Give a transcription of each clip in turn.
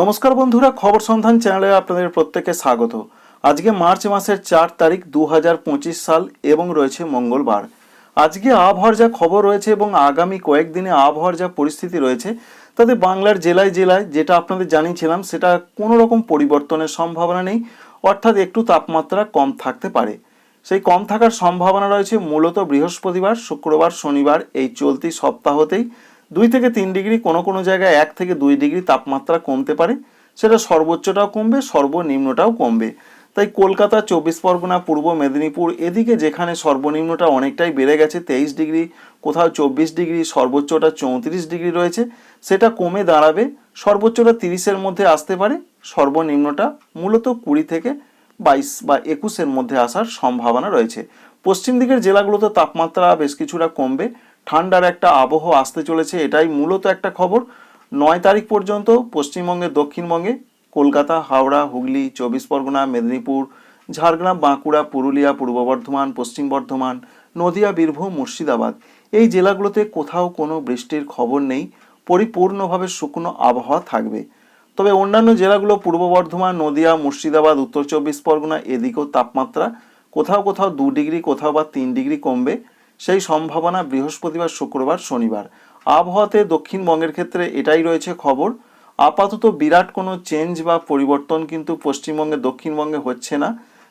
নমস্কার বন্ধুরা, খবর সন্ধান চ্যানেলে আপনাদের প্রত্যেকে স্বাগত। আজকে মার্চ মাসের চার তারিখ দু হাজার পঁচিশ সাল এবং রয়েছে মঙ্গলবার। আজকে আবহাওয়ার যা খবর রয়েছে এবং আগামী কয়েকদিনে আবহাওয়ার যা পরিস্থিতি রয়েছে, তাতে বাংলার জেলায় জেলায় যেটা আপনাদের জানিয়েছিলাম, সেটা কোনো রকম পরিবর্তনের সম্ভাবনা নেই, অর্থাৎ একটু তাপমাত্রা কম থাকতে পারে। সেই কম থাকার সম্ভাবনা রয়েছে মূলত বৃহস্পতিবার, শুক্রবার, শনিবার, এই চলতি সপ্তাহতেই। দুই থেকে তিন ডিগ্রি কোনো কোনো জায়গায় এক থেকে দুই ডিগ্রি তাপমাত্রা কমতে পারে। সেটা সর্বোচ্চটাও কমবে, সর্বনিম্নটাও কমবে। তাই কলকাতা, চব্বিশ পরগনা, পূর্ব মেদিনীপুর এদিকে যেখানে সর্বনিম্নটা অনেকটাই বেড়ে গেছে, তেইশ ডিগ্রি, কোথাও চব্বিশ ডিগ্রি, সর্বোচ্চটা চৌত্রিশ ডিগ্রি রয়েছে। সেটা কমে দাঁড়াবে, সর্বোচ্চটা তিরিশের মধ্যে আসতে পারে, সর্বনিম্নটা মূলত কুড়ি থেকে বাইশ বা একুশের মধ্যে আসার সম্ভাবনা রয়েছে। পশ্চিম দিকের জেলাগুলোতে তাপমাত্রা বেশ কিছুটা কমবে ঠান্ডার একটা আবহ আসতে চলেছে, এটাই মূলত একটা খবর। নয় তারিখ পর্যন্ত পশ্চিমবঙ্গে, দক্ষিণবঙ্গে, কলকাতা, হাওড়া, হুগলি, চব্বিশ পরগনা, মেদিনীপুর, ঝাড়গ্রাম, বাঁকুড়া, পুরুলিয়া, পূর্ব বর্ধমান, পশ্চিম বর্ধমান, নদিয়া, বীরভূম, মুর্শিদাবাদ। এই জেলাগুলোতে কোথাও কোনো বৃষ্টির খবর নেই, পরিপূর্ণভাবে শুকনো আবহাওয়া থাকবে। তবে অন্যান্য জেলাগুলো, পূর্ব বর্ধমান, নদিয়া, মুর্শিদাবাদ, উত্তর চব্বিশ পরগনা, এদিকেও তাপমাত্রা কোথাও কোথাও দু ডিগ্রি, কোথাও বা তিন ডিগ্রি কমবে। সেই সম্ভাবনা বৃহস্পতিবার, শুক্রবার, শনিবার। আবহাওয়াতে দক্ষিণবঙ্গের ক্ষেত্রে এটাই রয়েছে খবর। আপাতত বিরাট কোনো চেঞ্জ বা পরিবর্তন কিন্তু পশ্চিমবঙ্গে, দক্ষিণবঙ্গে হচ্ছে না।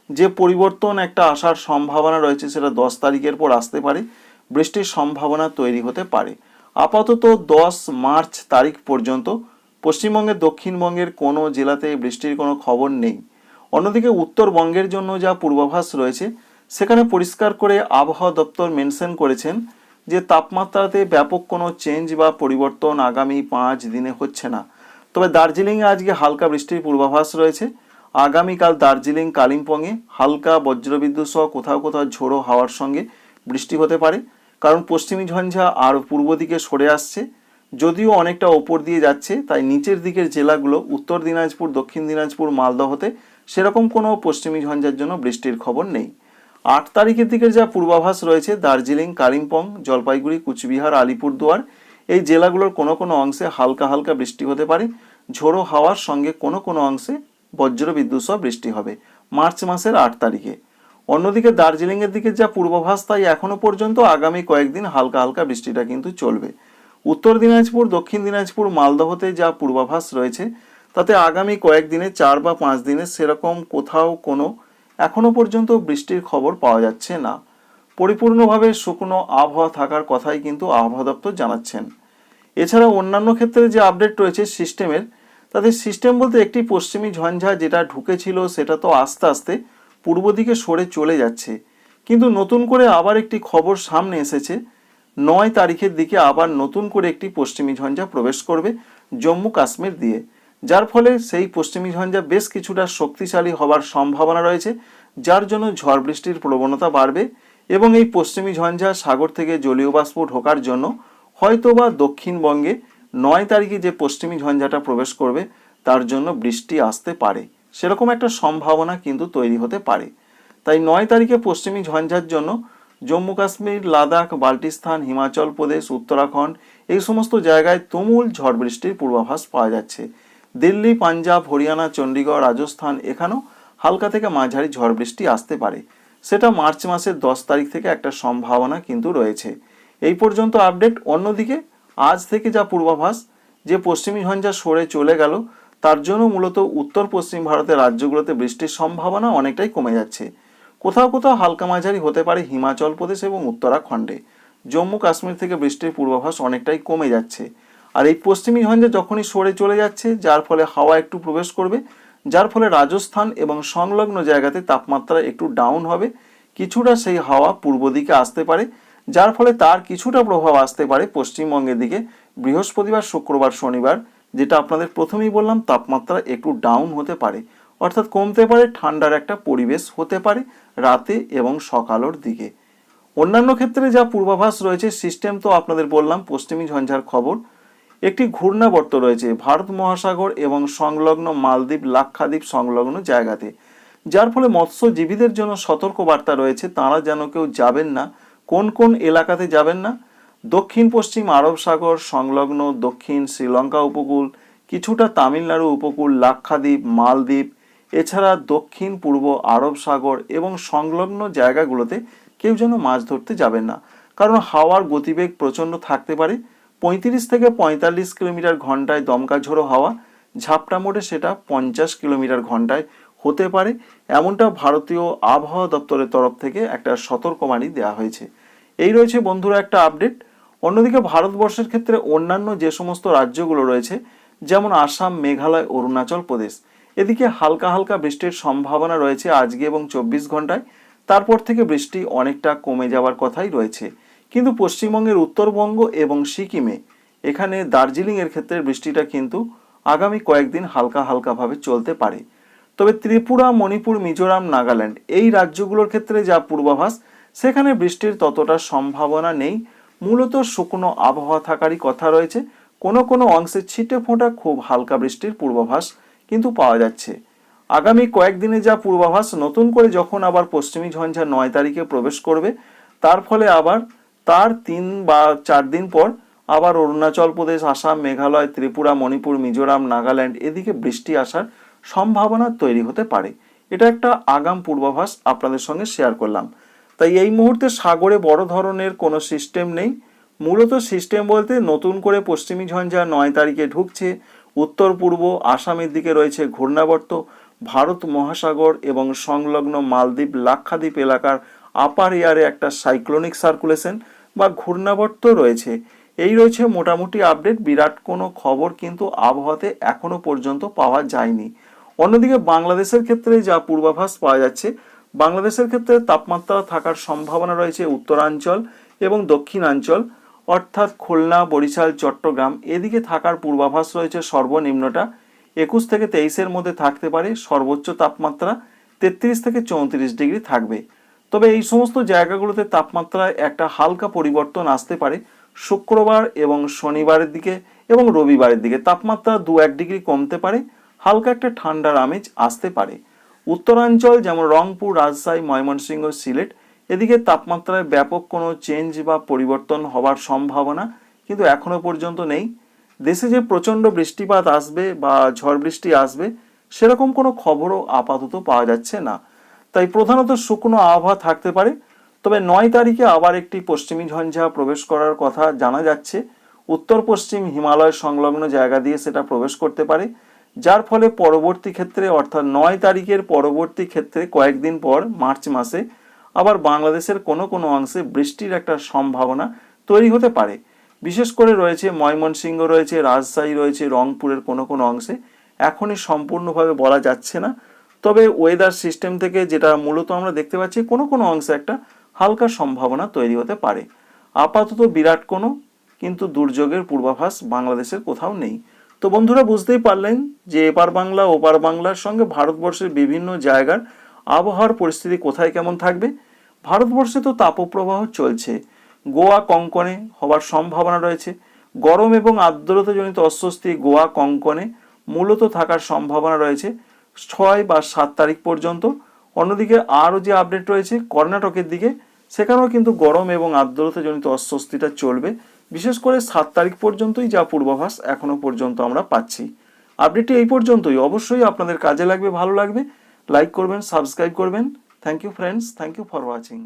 যে পরিবর্তন একটা আসার সম্ভাবনা রয়েছে সেটা দশ তারিখের পর আসতে পারে। বৃষ্টির সম্ভাবনা তৈরি হতে পারে। আপাতত দশ মার্চ তারিখ পর্যন্ত পশ্চিমবঙ্গের দক্ষিণবঙ্গের কোনো জেলাতে বৃষ্টির কোনো খবর নেই। অন্যদিকে উত্তরবঙ্গের জন্য যা পূর্বাভাস রয়েছে সেখানে পরিষ্কার করে আবহাওয়া দপ্তর মেনশন করেছেন যে তাপমাত্রাতে ব্যাপক কোনো চেঞ্জ বা পরিবর্তন আগামী পাঁচ দিনে হচ্ছে না। তবে দার্জিলিংয়ে আজকে হালকা বৃষ্টির পূর্বাভাস রয়েছে। আগামীকাল দার্জিলিং, কালিম্পংয়ে হালকা বজ্রবিদ্যুৎ সহ কোথাও কোথাও ঝোড়ো হাওয়ার সঙ্গে বৃষ্টি হতে পারে। কারণ পশ্চিমী ঝঞ্ঝা আর পূর্ব দিকে সরে আসছে। যদিও অনেকটা ওপর দিয়ে যাচ্ছে, তাই নিচের দিকের জেলাগুলো উত্তর দিনাজপুর, দক্ষিণ দিনাজপুর মালদহতে সেরকম কোনো পশ্চিমী ঝঞ্ঝার জন্য বৃষ্টির খবর নেই। আট তারিখের দিকের যা পূর্বাভাস রয়েছে, দার্জিলিং, কালিম্পং, জলপাইগুড়ি, কুচবিহার, আলিপুরদুয়ার, এই জেলাগুলোর কোনো কোনো অংশে হালকা হালকা বৃষ্টি হতে পারে। ঝোড়ো হাওয়ার সঙ্গে কোনো কোনো অংশে বজ্রবিদ্যুৎ সহ বৃষ্টি হবে মার্চ মাসের আট তারিখে। অন্যদিকে দার্জিলিংয়ের দিকে যা পূর্বাভাস, তাই এখনও পর্যন্ত আগামী কয়েকদিন হালকা হালকা বৃষ্টিটা কিন্তু চলবে। উত্তর দিনাজপুর, দক্ষিণ দিনাজপুর, মালদহতে যা পূর্বাভাস রয়েছে, তাতে আগামী কয়েকদিনে চার বা পাঁচ দিনে সেরকম কোথাও কোনো এখনও পর্যন্ত বৃষ্টির খবর পাওয়া যাচ্ছে না। পরিপূর্ণভাবে শুকনো আবহাওয়া থাকার কথাই কিন্তু আবহাওয়া দপ্তর জানাচ্ছেন। এছাড়া অন্যান্য ক্ষেত্রে যে আপডেট রয়েছে সিস্টেমের তাদের সিস্টেম বলতে একটি পশ্চিমী ঝঞ্ঝা যেটা ঢুকেছিল সেটা তো আস্তে আস্তে পূর্ব দিকে সরে চলে যাচ্ছে। কিন্তু নতুন করে আবার একটি খবর সামনে এসেছে। নয় তারিখের দিকে আবার নতুন করে একটি পশ্চিমী ঝঞ্ঝা প্রবেশ করবে জম্মু কাশ্মীর দিয়ে। যার ফলে সেই পশ্চিমী ঝঞ্ঝা বেশ কিছুটা শক্তিশালী হবার সম্ভাবনা রয়েছে, যার জন্য ঝড় বৃষ্টির প্রবণতা বাড়বে এবং এই পশ্চিমী ঝঞ্ঝা সাগর থেকে জলীয় বাষ্প ঢোকার জন্য হয়তোবা দক্ষিণবঙ্গে নয় তারিখে যে পশ্চিমী ঝঞ্ঝাটা প্রবেশ করবে, তার জন্য বৃষ্টি আসতে পারে। সেরকম একটা সম্ভাবনা কিন্তু তৈরি হতে পারে। তাই নয় তারিখে পশ্চিমী ঝঞ্ঝার জন্য জম্মু কাশ্মীর, লাদাখ, বাল্টিস্তান, হিমাচল প্রদেশ, উত্তরাখণ্ড এই সমস্ত জায়গায় তুমুল ঝড় বৃষ্টির পূর্বাভাস পাওয়া যাচ্ছে। দিল্লি, পাঞ্জাব, হরিয়ানা চণ্ডীগড় রাজস্থান এখানেও হালকা থেকে মাঝারি ঝড় বৃষ্টি আসতে পারে। সেটা মার্চ মাসের দশ তারিখ থেকে একটা সম্ভাবনা কিন্তু রয়েছে। এই পর্যন্ত আপডেট। অন্যদিকে আজ থেকে যা পূর্বাভাস, যে পশ্চিমী ঝঞ্ঝা সরে চলে গেল, তার জন্য মূলত উত্তর পশ্চিম ভারতের রাজ্যগুলোতে বৃষ্টির সম্ভাবনা অনেকটাই কমে যাচ্ছে। কোথাও কোথাও হালকা মাঝারি হতে পারে হিমাচল প্রদেশ এবং উত্তরাখণ্ডে। জম্মু কাশ্মীর থেকে বৃষ্টির পূর্বাভাস অনেকটাই কমে যাচ্ছে। আর এই পশ্চিমী ঝঞ্ঝা যখনই সরে চলে যাচ্ছে, যার ফলে হাওয়া একটু প্রবেশ করবে, যার ফলে রাজস্থান এবং সংলগ্ন জায়গাতে তাপমাত্রা একটু ডাউন হবে। কিছুটা সেই হাওয়া পূর্ব দিকে আসতে পারে, যার ফলে তার কিছুটা প্রভাব আসতে পারে পশ্চিমবঙ্গের দিকে। বৃহস্পতিবার, শুক্রবার, শনিবার, যেটা আপনাদের প্রথমেই বললাম, তাপমাত্রা একটু ডাউন হতে পারে। অর্থাৎ কমতে পারে, ঠান্ডার একটা পরিবেশ হতে পারে রাতে এবং সকালের দিকে। অন্যান্য ক্ষেত্রে যা পূর্বাভাস রয়েছে সিস্টেম তো আপনাদের বললাম, পশ্চিমী ঝঞ্ঝার খবর। একটি ঘূর্ণাবর্ত রয়েছে ভারত মহাসাগর এবং সংলগ্ন মালদ্বীপ লাক্ষাদ্বীপ সংলগ্ন জায়গাতে। যার ফলে মৎস্যজীবীদের জন্য সতর্ক বার্তা রয়েছে, তারা যেন কেউ যাবেন না, কোন কোন এলাকাতে যাবেন না। দক্ষিণ পশ্চিম আরব সাগর সংলগ্ন দক্ষিণ শ্রীলঙ্কা উপকূল, কিছুটা তামিলনাড়ু উপকূল, লাক্ষাদ্বীপ, মালদ্বীপ, এছাড়া দক্ষিণ পূর্ব আরব সাগর এবং সংলগ্ন জায়গাগুলোতে কেউ যেন মাছ ধরতে যাবেন না। কারণ হাওয়ার গতিবেগ প্রচণ্ড থাকতে পারে পঁয়ত্রিশ থেকে পঁয়তাল্লিশ কিলোমিটার ঘন্টায় দমকা ঝোড়ো হাওয়া, ঝাপটা মোড়ে সেটা পঞ্চাশ কিলোমিটার ঘন্টায় হতে পারে। এমনটা ভারতীয় আবহাওয়া দপ্তরের তরফ থেকে একটা সতর্কবাণী দেওয়া হয়েছে। এই রয়েছে বন্ধুরা একটা আপডেট। অন্যদিকে ভারতবর্ষের ক্ষেত্রে অন্যান্য যে সমস্ত রাজ্যগুলো রয়েছে, যেমন আসাম, মেঘালয়, অরুণাচল প্রদেশ, এদিকে হালকা হালকা বৃষ্টির সম্ভাবনা রয়েছে আজকে এবং চব্বিশ ঘন্টায়। তারপর থেকে বৃষ্টি অনেকটা কমে যাওয়ার কথাই রয়েছে। কিন্তু পশ্চিমবঙ্গের উত্তরবঙ্গ এবং সিকিমে এখানে দার্জিলিংয়ের ক্ষেত্রে বৃষ্টিটা কিন্তু আগামী কয়েকদিন হালকা হালকাভাবে চলতে পারে। তবে ত্রিপুরা, মণিপুর, মিজোরাম, নাগাল্যান্ড এই রাজ্যগুলোর ক্ষেত্রে যা পূর্বাভাস, সেখানে বৃষ্টির ততটা সম্ভাবনা নেই। মূলত শুকনো আবহাওয়া থাকারই কথা রয়েছে। কোনো কোনো অংশে ছিটে ফোঁটা খুব হালকা বৃষ্টির পূর্বাভাস কিন্তু পাওয়া যাচ্ছে। আগামী কয়েকদিনে যা পূর্বাভাস, নতুন করে যখন আবার পশ্চিমী ঝঞ্ঝা নয় তারিখে প্রবেশ করবে, তার ফলে আবার তার তিন বা চার দিন পর আবার অরুণাচল প্রদেশ, আসাম, মেঘালয়, ত্রিপুরা, মণিপুর, মিজোরাম, নাগাল্যান্ড এদিকে বৃষ্টি আসার সম্ভাবনা তৈরি হতে পারে। এটা একটা আগাম পূর্বাভাস আপনাদের সঙ্গে শেয়ার করলাম। তাই এই মুহূর্তে সাগরে বড় ধরনের কোনো সিস্টেম নেই। মূলত সিস্টেম বলতে নতুন করে পশ্চিমী ঝঞ্ঝা নয় তারিখে ঢুকছে। উত্তর, পূর্ব, আসামের দিকে রয়েছে ঘূর্ণাবর্ত। ভারত মহাসাগর এবং সংলগ্ন মালদ্বীপ, লাক্ষাদ্বীপ এলাকার আপার এয়ারে একটা সাইক্লোনিক সার্কুলেশন বা ঘূর্ণাবর্ত রয়েছে। এই রয়েছে মোটামুটি আপডেট বিরাট কোনো খবর কিন্তু আবহাওয়াতে এখনও পর্যন্ত পাওয়া যায়নি। অন্যদিকে বাংলাদেশের ক্ষেত্রে যা পূর্বাভাস পাওয়া যাচ্ছে, বাংলাদেশের ক্ষেত্রে তাপমাত্রা থাকার সম্ভাবনা রয়েছে উত্তরাঞ্চল এবং দক্ষিণাঞ্চল। অর্থাৎ খুলনা, বরিশাল, চট্টগ্রাম এদিকে থাকার পূর্বাভাস রয়েছে সর্বনিম্নটা। একুশ থেকে তেইশের মধ্যে থাকতে পারে সর্বোচ্চ তাপমাত্রা। তেত্রিশ থেকে চৌত্রিশ ডিগ্রি থাকবে। তবে এই সমস্ত জায়গাগুলোতে তাপমাত্রায় একটা হালকা পরিবর্তন আসতে পারে শুক্রবার এবং শনিবারের দিকে এবং রবিবারের দিকে। তাপমাত্রা দু এক ডিগ্রি কমতে পারে, হালকা একটা ঠান্ডার আমেজ আসতে পারে। উত্তরাঞ্চল যেমন রংপুর, রাজশাহী, ময়মনসিংহ, সিলেট, এদিকে তাপমাত্রায় ব্যাপক কোনো চেঞ্জ বা পরিবর্তন হওয়ার সম্ভাবনা কিন্তু এখনও পর্যন্ত নেই। দেশে যে প্রচণ্ড বৃষ্টিপাত আসবে বা ঝড় বৃষ্টি আসবে, সেরকম কোনো খবরও আপাতত পাওয়া যাচ্ছে না। তাই প্রধানত শুকনো আবহাওয়া থাকতে পারে। তবে নয় তারিখে আবার একটি পশ্চিমী ঝঞ্ঝা প্রবেশ করার কথা জানা যাচ্ছে। উত্তর পশ্চিম হিমালয় সংলগ্ন জায়গা দিয়ে সেটা প্রবেশ করতে পারে। যার ফলে পরবর্তী ক্ষেত্রে, অর্থাৎ নয় তারিখের পরবর্তী ক্ষেত্রে কয়েকদিন পর, মার্চ মাসে, আবার বাংলাদেশের কোনো কোনো অংশে বৃষ্টির একটা সম্ভাবনা তৈরি হতে পারে। বিশেষ করে রয়েছে ময়মনসিংহ, রয়েছে রাজশাহী, রয়েছে রংপুরের কোনো কোনো অংশে। এখনই সম্পূর্ণভাবে বলা যাচ্ছে না। তবে ওয়েদার সিস্টেম থেকে যেটা মূলত আমরা দেখতে পাচ্ছি, কোনো কোনো অংশে একটা হালকা সম্ভাবনা তৈরি হতে পারে। আপাতত বিরাট কোনো, কিন্তু দুর্যোগের পূর্বাভাস বাংলাদেশের কোথাও নেই। তো বন্ধুরা, বুঝতেই পারলেন যে এপার বাংলা, ওপার বাংলার সঙ্গে ভারতবর্ষের বিভিন্ন জায়গার আবহাওয়ার পরিস্থিতি কোথায় কেমন থাকবে? ভারতবর্ষে তো তাপপ্রবাহ চলছে। গোয়া কঙ্কনে হওয়ার সম্ভাবনা রয়েছে। গরম এবং আর্দ্রতাজনিত অস্বস্তি গোয়া কঙ্কনে মূলত থাকার সম্ভাবনা রয়েছে। ছয় বা সাত তারিখ পর্যন্ত। অন্যদিকে আরও যে আপডেট রয়েছে কর্ণাটকের দিকে, সেখানেও কিন্তু গরম এবং আর্দ্রতাজনিত অস্বস্তিটা চলবে। বিশেষ করে সাত তারিখ পর্যন্তই যা পূর্বাভাস এখনও পর্যন্ত আমরা পাচ্ছি। আপডেটটি এই পর্যন্তই। অবশ্যই আপনাদের কাজে লাগবে, ভালো লাগবে। লাইক করবেন সাবস্ক্রাইব করবেন। Thank you friends thank you for watching